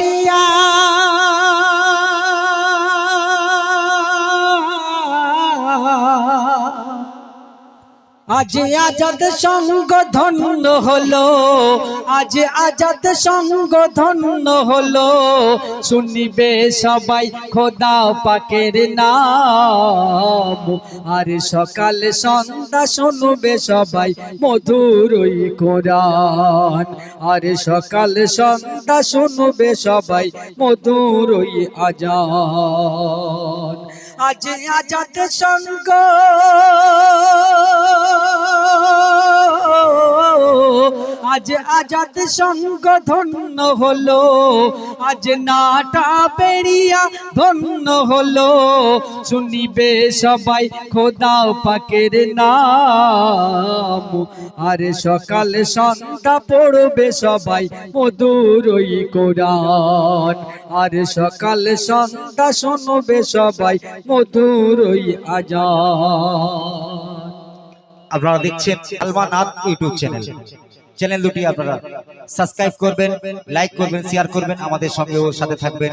诶呀 আজ আজাদ সঙ্গ ধন্য হলো, আজ আজাদ সঙ্গ ধন্য হলো। শুনিবে সবাই খোদা পাকের নাম। আর সকাল সন্ধ্যা শুনবে সবাই মধুরই কোরআন। আর সকাল সন্ধ্যা শুনবে সবাই মধুরই আজান। আজ আজাদ সঙ্গ আজ আজাদ সঙ্গ ধন্য হলো, আজ নাটা বেরিয়া ধন্য হলো। শুনিবে সবাই খোদা পাকের নাম। আর সকাল সন্ধ্যা পড়বে সবাই মধুরই কোরআন। আর সকাল সন্ধ্যা শুনবে সবাই মধুরই আজান। আপনারা দেখছেন আলমানাথ ইউটিউব চ্যানেল। চ্যানেল দুটি আপনারা সাবস্ক্রাইব করবেন লাইক করবেন শেয়ার করবেন আমাদের সঙ্গে ওর সাথে থাকবেন।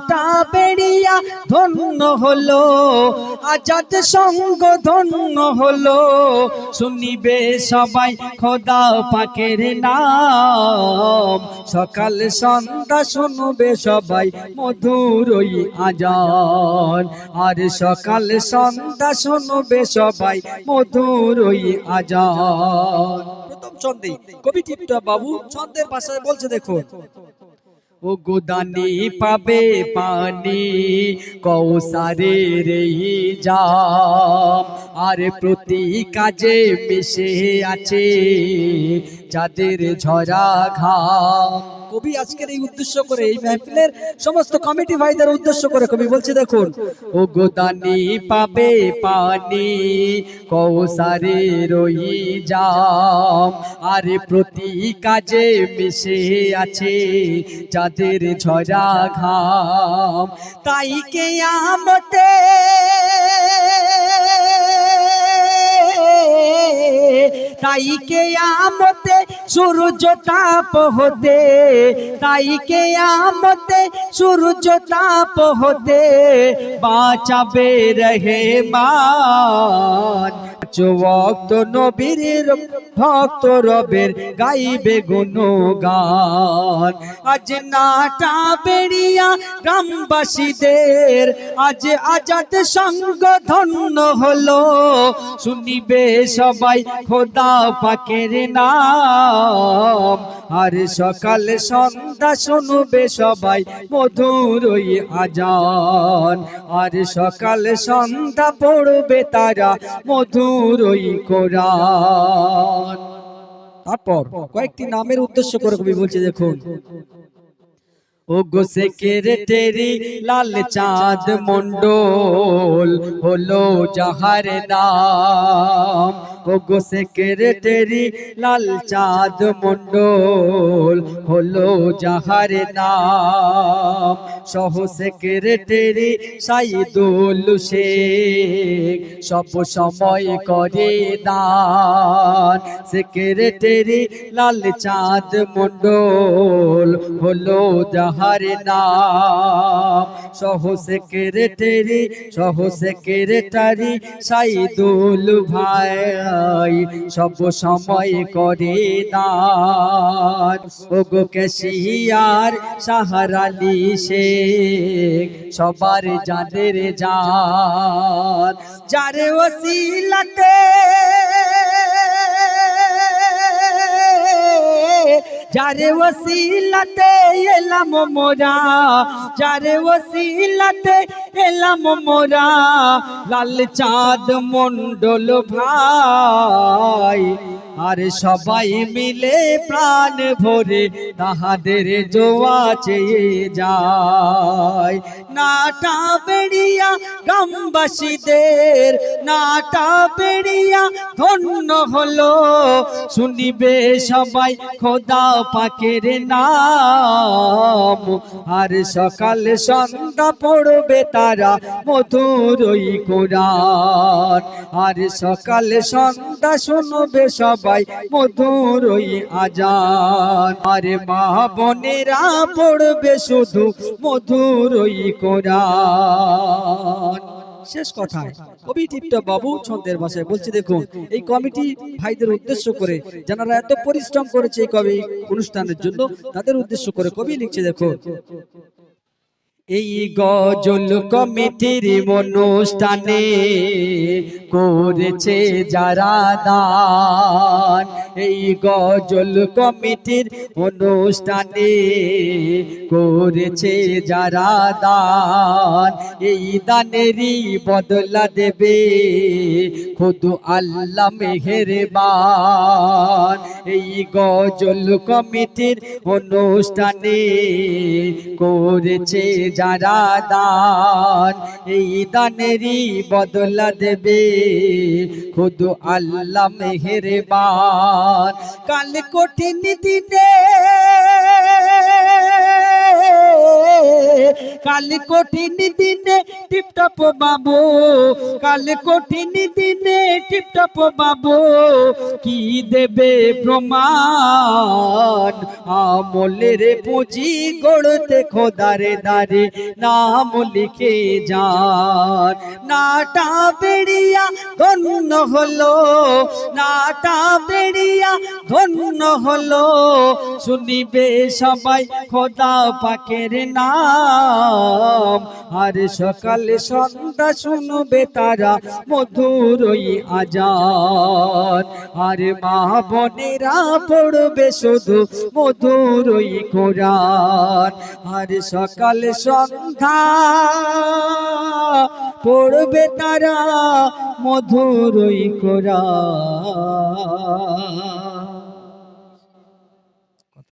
নাটা বেড়িয়া ধন্য হলো, আজাদ সঙ্গ ধন্য হলো। শুনিবে সবাই খোদা পাকের নাম। সকাল সন্ধ্যা শুনবে সবাই মধুরই আজান। আর সকাল সন্ধ্যা শুনবে সবাই মধুরই আজান। প্রথম ছন্দে কবি টিপটা বাবু ছন্দের ভাষায় বলছে দেখুন ও গোদানি পাবে পানি কৌসারে রেই যাম আর প্রতি কাজে মিশে আছে যাদের ঝরা ঘাম। কবি আজকের এই উদ্দেশ্য করে এই মেহফিলের সমস্ত কমিটি ভাইদের উদ্দেশ্য করে কবি বলছে, দেখুন ও গোদানি পাবে পানি কৌসারে রই যাম আর প্রতি কাজে মিশে আছে যাদের ঝরা ঘাম। তাই কে আমতে তাই কে আমতে সূর্য তাপ হতে তাই কে আমতে সূর্য তাপ হতে বাঁচাবে রহে মান। ভক্ত নবীর ভক্ত রবের গাইবে গুণগান। আজ নাটা বেড়িয়া গ্রামবাসীদের, আজ আজাদ সঙ্গ ধন্য হলো। শুনিবে সবাই খোদা পাকের নাম। আর সকাল সন্ধ্যা শুনবে সবাই মধুরই আজান। আর সকাল সন্ধ্যা পড়বে তারা মধুরই কোরআন। তারপর কয়েকটি নামের উদ্দেশ্য করে কবি বলছে, দেখুন। ও গো সেক্রেটারি, লাল চাঁদ মন্ডল হলো যাহার নাম। ও গো সেক্রেটারি লাল চাঁদ মন্ডল হলো যাহার নাম। সহ সেক্রেটারি সাইদুল শেখ, সব সময় করে দান। সেক্রেটারি লাল চাঁদ মন্ডল হলো যাহার নাম। সহ সেক্রেটারি সহ সেক্রেটারি সাইদুল ভাই। সব সময় করে দান। ওগো ক্যাশিয়ার সাহার আলী শেখ, সবার যাদের যান যারে ওসিলাতে যারে ওসিলাতে এলাম মোরা, যারে ওসিলাতে এলাম মোরা লাল চাঁদ মন্ডল ভাই। আর সবাই মিলে প্রাণ ভরে তাহাদের জোয়া চেয়ে যায়। নাটা বেড়িয়া গ্রামবাসীদের, নাটা বেড়িয়া ধন্য হলো। শুনিবে সবাই, খোদা পাখের নাম। আর সকাল সন্ধ্যা পড়বে তারা মধুরই কোরআন। আর সকাল সন্ধ্যা শুনবে সবাই মধুর মধুরই আজান। আর মা বোনেরা, পড়বে শুধু মধুরই কোরআন। শেষ কথায়, কবি টিপটা বাবু ছন্দের ভাষায় বলছি, দেখুন, এই কমিটি ভাইদের উদ্দেশ্য করে যারা এত পরিশ্রম করেছে এই কবি অনুষ্ঠানের জন্য, তাদের উদ্দেশ্য করে কবি লিখছে, দেখুন। এই গজল কমিটির অনুষ্ঠানে করেছে যারা দান। এই গজল কমিটির অনুষ্ঠানে করেছে যারা দান, এই দানেরই বদলা দেবে খুদু আল্লাহ মেহেরবান। এই গজল কমিটির অনুষ্ঠানে করেছে যারা দান, এই দানেরই বদলা দেবে খুদু আল্লাহ মেহেরবান। কাল কঠিন দিনে কাল কঠিন দিনে টিপটপ বাবু, কাল কঠিন দিনে টিপটপ বাবু, কি দেবে প্রমাণ? আমলের পুঁজি গড়তে খোদারে দারে নাম লিখে যান। নাটা বেড়িয়া ধন্য হলো, নাটা বেড়িয়া ধন্য হলো, শুনিবে সবাই খোদা পাকের নাম আর সকালে সন্ধ্যা শুনবে তারা মধুরই আজান। আর মা বোনেরা পড়বে শুধু মধুরই কোরআন। আর সকাল সন্ধ্যা পড়বে তারা মধুরই কোরআন।